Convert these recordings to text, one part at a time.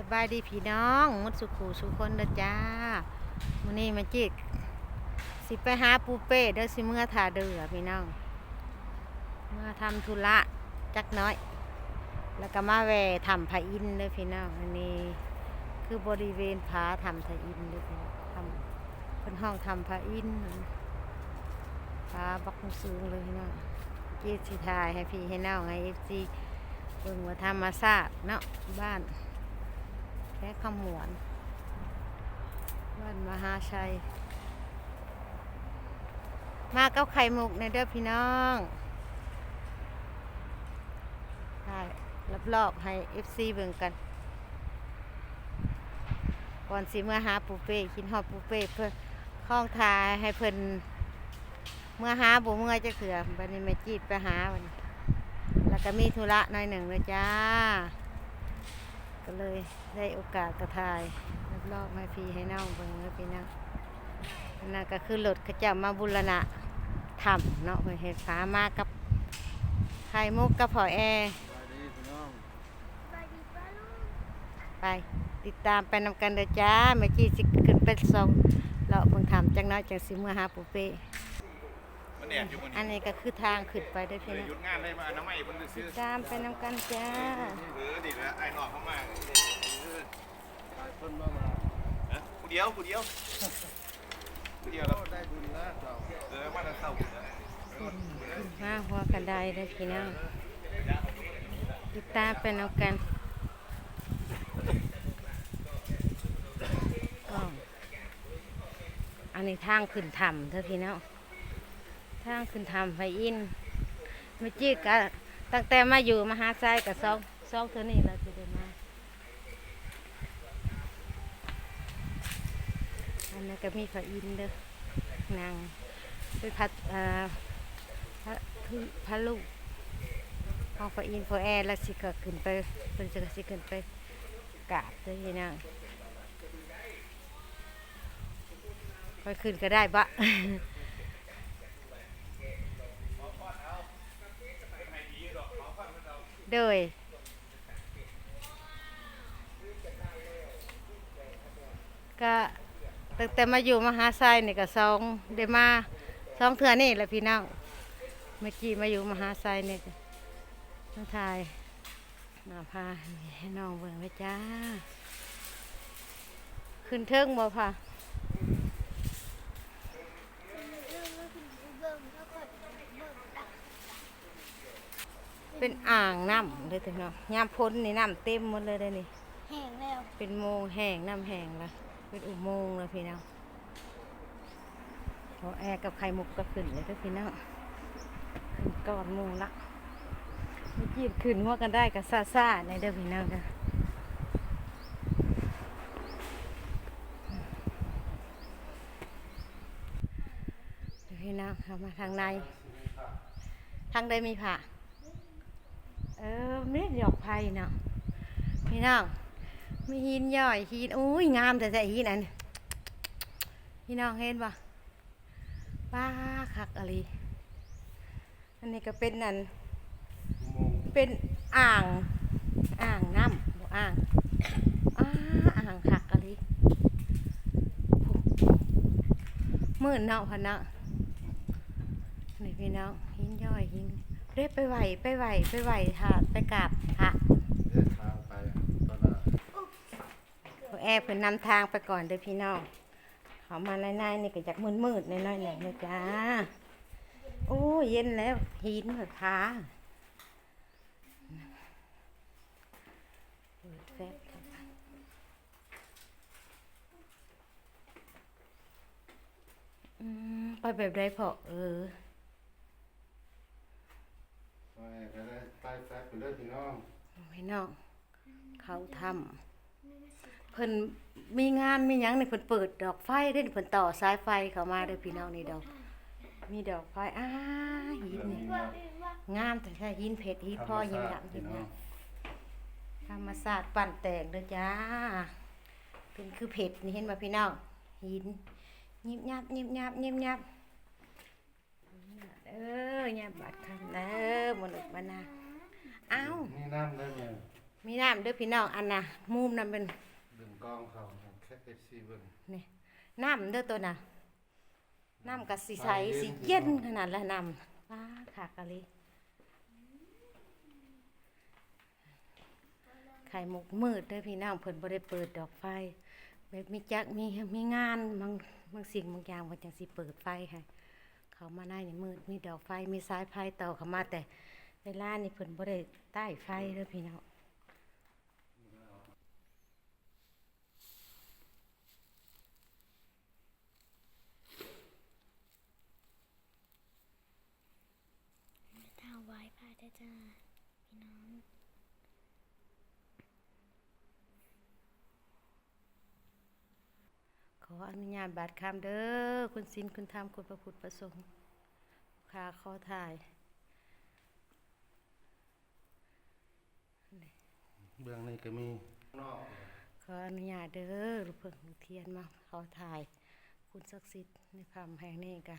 สบายดีพี่น้องหมดสุขูสุคนเด้อจ้ามื้อนี้มาจิกสิไปหาปูเป้เด้อสิเมื่อทาเดือพี่น้องเมื่อทำธุระจักน้อย แล้วก็มาแวะทำพระอินทร์เด้อพี่น้องอันนี้คือบริเวณผาทำพระอินทร์เด้อพี่น้องทำเป็นห้องทำพระอินทร์ผาบักสูงเลยพี่น้องเจีสิทายให้พี่ให้น้องให้เอฟซีเบิ่งว่าธรรมาสตร์เนาะบ้าน แค่ขมวนบ้านมหาชัย มาเก้าไข่มุกในเด้อพี่น้องใช่รับรอบให้ FC เบิ่งกัน ก่อนสิเมื่อหาปูเป้กินฮอดปูเป้เพื่อข้องทายให้เพิ่นเมื่อหาบ่เมื่อจะเถื่อบัดนี้ม่จีดไปหาวันแล้วก็มีธุระหน่อยหนึ่งเลยจ้า ก็เลยได้โอกาสกระทายรับรอบให้พี่ให้น้องเบิ่งเลยพี่น้องอันนั่นก็คือรถเขาจะมาบุรณะทำเนาะเพื่อเห็ดฟ้ามากับไข่มุกกับผอแอร์สวัสดีพี่น้องไปติดตามไปนำกันเด้อจ้าเมื่อกี้สิขึ้นไปส่งเราเพิ่งทำจังน้อยจังสิเมื่อหาปูเป้ มันแดดอยู่มันอันนี้ก็คือทางขึ้นไปเด้อเคพี่ยน้องหยุดงานได้มาน้ำใหม่เพิ่นซื้ติอดตามไปนำกันจ้าเออดิแล้วไอ้นอกเข้ามาเออหลายคนมามาฮะผู้เดียวผู้เดียวผู้เดียวแล้วได้บุญแล้วเราเออมาทางเข้ามาหัวกระไดเด้อพี่น้องติดตามไปนำกันก็อันนี้ทางขึ้นถ้ำเด้อพี่น้อง ทางขึ้นถ้ำไปอินเมื่อกี้ก็ตั้งแต่มาอยู่มหาไซกับซองซองเท่านี้เราจะได้มาอันนั้นก็มีพระอินเด้อนางเป็นพัดอ่าพระพระลูกห้องพระอินทร์พระแอร์แล้วสิก็ขึ้นไปเป็นจะสิขึ้นไปกราบเด้อพี่นางค่อยขึ้นก็ได้บะ โดยก็ตั้งแต่มาอยู่มหาไซนี่ก็สองได้มาสองเทื่อนี่แหละพี่น้องเมื่อกี้มาอยู่มหาไซนี่ก็มาถ่ายมาพาให้น้องเบิ่งไว้จ้า ขึ้นเทิงบ่พะ เป็นอ่างน้ำเลยทีเนาะยามพ้นนี่น้ำเต็มหมดเลยเลยนี่ แห้งแล้วเป็นโมงแห้งน้ำแห้งละเป็นอุโมงค์เลยพี่น้องพอแอร์กับไข่มุกก็ขึ้นเลยเด้อพี่น้องขึ้นก่อนโมงละไม่จีบขึ้นหัวกันได้กับซาซาในเด้อพี่น้องจ้ะเดี๋ยวพี่น้องเข้ามาทางใน ทางใดมีผ่า เออไม่ได้หยอกไผ่เนาะพี่น้องมีหินย่อยหินอุ้ยงามแต่แต่หินอันพี่น้องเห็นปะป้าคักอะไรอันนี้ก็เป็นนั่นเป็นอ่างอ่างน้ำบ่อ่างอ้าอ่างคักอะไรมื่นเนาะพะเนาะนี่พี่น้องหินย่อยหิน เรียบไปไหวไปไหวไปไหวค่ะไปกราบพระเดินทางไปตอนนั้นแอร์เพิ่นนำทางไปก่อนเด้อพี่น้องเขามาในในๆนี่ก็จากมืดๆในน้อยๆแหละนะจ้าโอ้เย็นแล้วหินเหรอคะเปิดแฟลชเข้าไปอืมไปแบบไรพอเออ ไปก็ได้ใต้แฟบไป เลยพี่น้องพี่น้องเขาทำเพิ่นมีงานมีหยังในเพิ่นเปิดดอกไฟเด้เพิ่นต่อสายไฟเข้ามาเด้อพี่น้องนี่ดอก มีดอกไฟอ้าหินนี่งามแต่ใช่หินเพชรหินพ่อหินดำหินน้องธรรมศาสตร์ปั่นแตกเด้อจ้า เป็นคือเพชรนี่เห็นบ่พี่น้องหินยิบยับยิบยับยิบยับเออยับบัดคำเด้อมนุษย์บาเอ้า นี่น้ำได้ไหมนมีน้ำเด้อพี่น้องอันน่ะมุมนั้นเป็นดึงกล้องเขาแค่เอฟซีเบิ่งนี่น้ำเด้อตัวน่ะน้ำกับสีใสสีเย็นขนาดละน้ำว้าขากะเลยไข่มุกมืดเด้อพี่น้องเพิ่นบ่ได้เปิดดอกไฟแบบมีจักมีมีงานบางบางสิ่งบางอย่างเพิ่นจังสิเปิดไฟให้เขามาได้นี่มืดมีดอกไฟมีสายไฟต่อเข้ามาแต่ เวลานี่เพิ่นบ่ได้ใต้ไฟเด้อพี่น้องทางไว้พาได้จ้าพี่น้องขออนุญาตบาดคำเด้อ คุณสินคุณธรรมคุณพระพุทธประสงค์ค่าขอถ่าย เบื้องนี้ก็มีนอกขออนุญาตเด้อลูกเพิ่งลูกเทียนมาขอถ่าย คุณศักดิ์สิทธิ์ในคำแห่งนี้กะ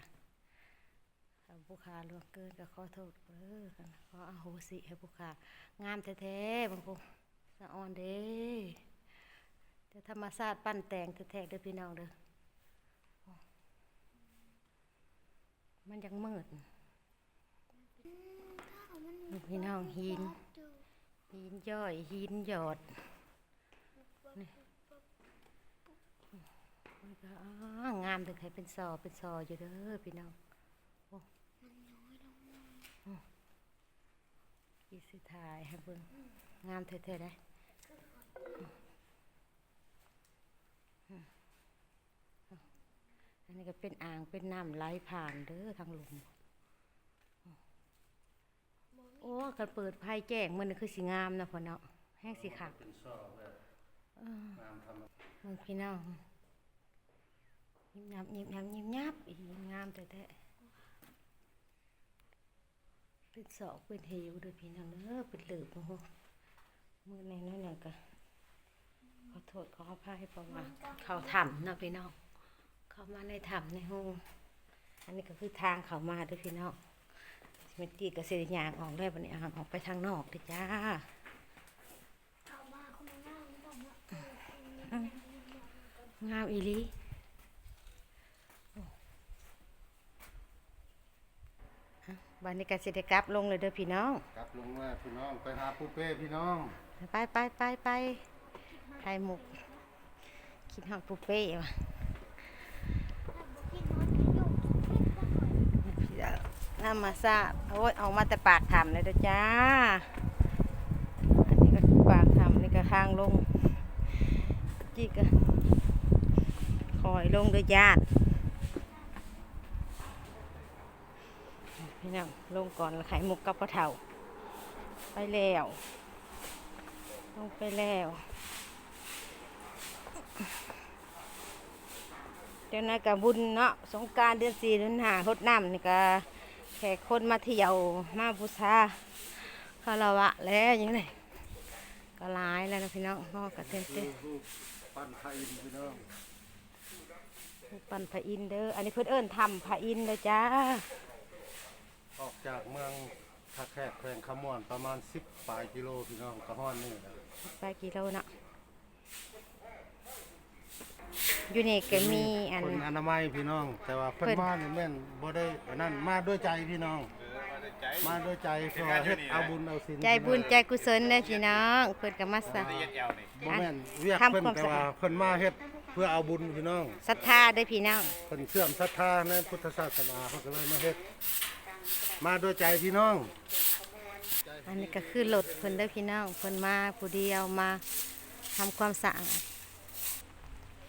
ถ้าผู้ขาล่วงเกินก็ขอโทษเด้อขออโหสิให้ผู้ขางามแท้ๆบางคนสะออนเด้แต่ธรรมศาสตร์ปั้นแต่งแท้ๆเด้อพี่น้องเด้อโอ้มันยังมืดนี่พี่น้องหิน หินย่อยหินหยอดนี่มันก็งามแต่ใครเป็นซอเป็นซออยู่เด้อพี่น้องอ๋ออีสิถ่ายให้เบิ่งงามแท้ๆได้อันนี้ก็เป็นอ่างเป็นน้ำไหลผ่านเด้อทางลุม อ้กันเปิดไพ่แจ้งมันคือสีงามนะพ่อเนาะแห้งสีขาวเป็นซอกแบบงามทำมึงพี่น้องยิบยับยิบยับยิบยับอีงามแต่แต่เป็นศอกเป็นเหวด้วยพี่น้องเด้อเป็นเหลือบโอ้โหมือในน้อยหน่อยก็ขอโทษขออภัยเพราะว่าเขาถ้ำเนาะพี่น้อง เข้ามาในถ้ำในห้องอันนี้ก็คือทางเขามาด้วยพี่น้อง เมื่อกี้ก็เสียยางออกแล้ววันนี้อ่างออกไปทางนอกเลยจ้าเงามอีลีวันนี้ก็สิได้กลับลงเลยเด้อพี่น้อง กลับลงมาพี่น้อง ไปหาปูเป้พี่น้อง ไปไปไปไปไข่หมุกคิดหอดปูเป้ว่ะ พี่น้อยพี่โยกพี่บ้า น้ำมาซาโอ้ยออกมาแต่ปากถ้ำเลยจ้า อันนี้ก็ปากถ้ำนี่ก็ข้างลงจีก็คอยลงด้อญาติพี่น้องลงก่อนไข่มุกกับกระเถาไปแล้ว ลงไปแล้วเดี๋ยวนั้นกับบุญเนาะสงการเดือนสี่เดือนห้าหดน้ำนี่ก็ แขกคนมาเที่ยวมาบูชาคารวะแล้วยังไงก็หลายแล้วนะพี่น้องพ่อก็เต้นเต้นรูปปั้นไทยพี่น้องปั่นพระอินทร์เด้ออันนี้เพื่นเอิ้นทำพระอินทร์เลยจ้า ออกจากเมืองท่าแขกแขวงขมวนประมาณ10ปลายกิโลพี่น้องกระห้อนนี่แหละไปกี่โลเนาะ อยู่นี่ก็มีอัน คนอนามัยพี่น้อง แต่ว่าเพิ่นเพิ่น มานี่แม่นบ่ได้อันนั้นมาด้วยใจพี่น้อง มาด้วยใจเพื่อเฮ็ดเอาบุญเอาศีลใจบุญใจกุศลเด้อพี่น้องเพิ่นก็มาสะเย็ดแอลนี่บ่แม่นเวียกทำเพิ่นความแต่สะอาด ว่าเพิ่นมาเฮ็ดเพื่อเอาบุญพี่น้องศรัทธาเด้อพี่น้อง เพิ่นเชื่อมศรัทธาในพุทธศาสนาเพิ่นก็เลยมาเฮ็ดมาด้วยใจพี่น้อง อันนี้ก็คือรถเพิ่นเด้อพี่น้องเพิ่นมาผู้เดียวมาทำความสะอาด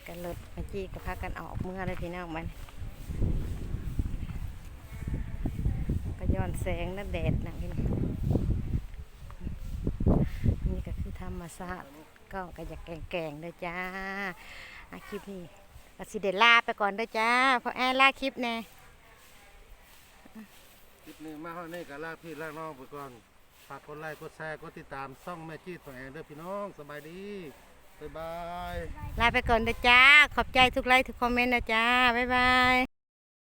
กันรถเมื่อกี้ก็พากันออกเมื่อเลยพี่น้องมันก็ย้อนแสงและแดดนะพี่น้องนี่ก็คือธรรมศาตร์ก็ก็อยากแกงๆเด้อจ้าอาคลิปนี้ก็สิเดลาไปก่อนเด้อจ้าเพราะแอร์ลาคลิปแน่คลิปนี้มาเฮานี่ก็ลาพี่ลาน้องไปก่อนฝากกดไลค์กดแชร์กดติดตามช่องแม่จีดของแอนเด้อพี่น้องสบายดี บ๊ายบาย ลาไปก่อนนะจ้า ขอบใจทุกไลค์ทุกคอมเมนต์นะจ้า บ๊ายบาย